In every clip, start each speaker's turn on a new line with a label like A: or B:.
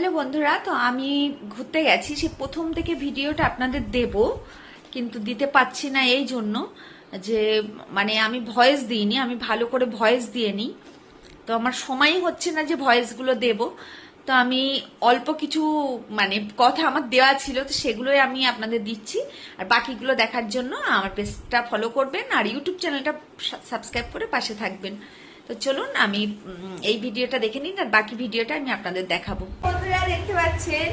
A: Hello বন্ধুরা, তো আমি ঘুরতে গেছি। সে প্রথম থেকে ভিডিওটা আপনাদের দেব, কিন্তু দিতে পাচ্ছি না এই জন্য যে মানে আমি ভয়েস দিইনি, আমি ভালো করে ভয়েস দিয়ে নিই। তো আমার সময়ই হচ্ছে না যে ভয়েসগুলো দেব। তো আমি অল্প কিছু মানে কথা আমার দেওয়া ছিল, তো সেগুলোই আমি আপনাদের দিচ্ছি। আর বাকিগুলো দেখার জন্য আমার পেজটা ফলো করবেন, আর ইউটিউব চ্যানেলটা সাবস্ক্রাইব করে পাশে থাকবেন। তো চলুন, আমি এই ভিডিওটা দেখে নিন, আর বাকি ভিডিওটা আমি আপনাদের দেখাবো। বন্ধুরা দেখতে পাচ্ছেন,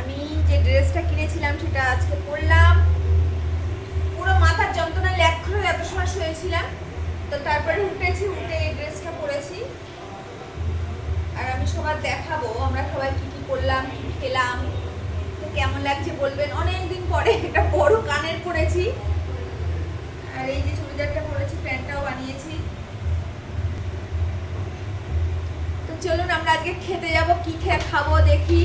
A: আমি যে ড্রেসটা কিনেছিলাম সেটা আজকে পরলাম। পুরো মাথার যন্ত্রণা ল্যাক করে এত সময় শুয়েছিলাম তো তারপরে উঠেছি, উঠে এই ড্রেসটা পরেছি। আর আমি সবার দেখাবো, আমরা সবাই কি কি করলাম কি খেলাম, তো কেমন লাগছে বলবেন। অনেকদিন পরে একটা বড় কানের পরেছি। আর এই যে চুড়িদারটা পরেছি চলুন আমরা আজকে খেতে যাব, কি খেয়ে খাব দেখি।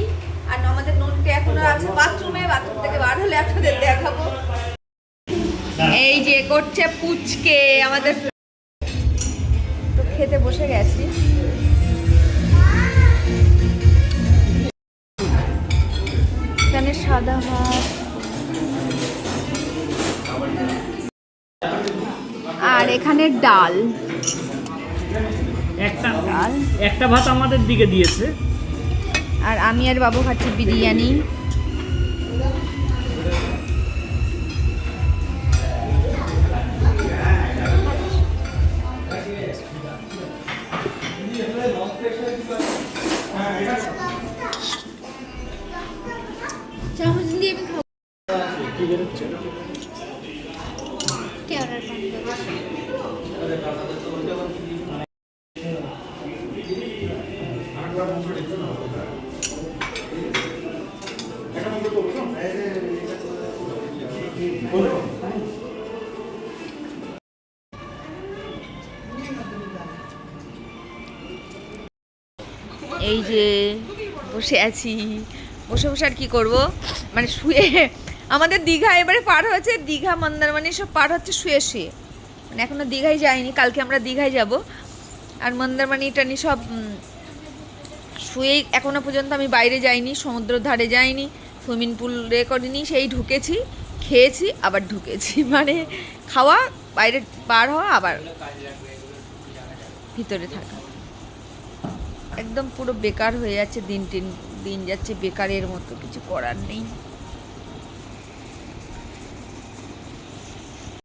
A: আর আমাদের ননকে এখনও আছে বাথরুমে, বাথরুম থেকে বার হলে আপনাদের দেখাবো। এই যে করছে পুচকে আমাদের। তো খেতে বসে গেছি। এখানে সাদা ভাত। আর এখানে ডাল।
B: একটা একটা ভাত আমাদের দিকে দিয়েছে।
A: আর আমি আর বাবু খাচ্ছি বিরিয়ানি।
B: কে
A: অর্ডার এই যে বসে আছি। বসে বসে আর কি করব? মানে শুয়ে আমাদের দীঘা এবারে পার হয়েছে, দীঘা, মন্দারমণি সব পার হচ্ছে শুয়ে শুয়ে। মানে এখনও দীঘায় যাইনি, কালকে আমরা দীঘায় যাব। আর মন্দারমণি টানি সব শুয়েই এখনও পর্যন্ত আমি বাইরে যাইনি সমুদ্র ধারে যাইনি, সুইমিং পুল পুলে করিনি সেই ঢুকেছি, খেয়েছি, আবার ঢুকেছি। মানে খাওয়া, বাইরে পার হওয়া, আবার ভিতরে থাকা। একদম পুরো বেকার হয়ে যাচ্ছে, দিন টিন, দিন যাচ্ছে, বেকারের মতো কিছু করার নেই।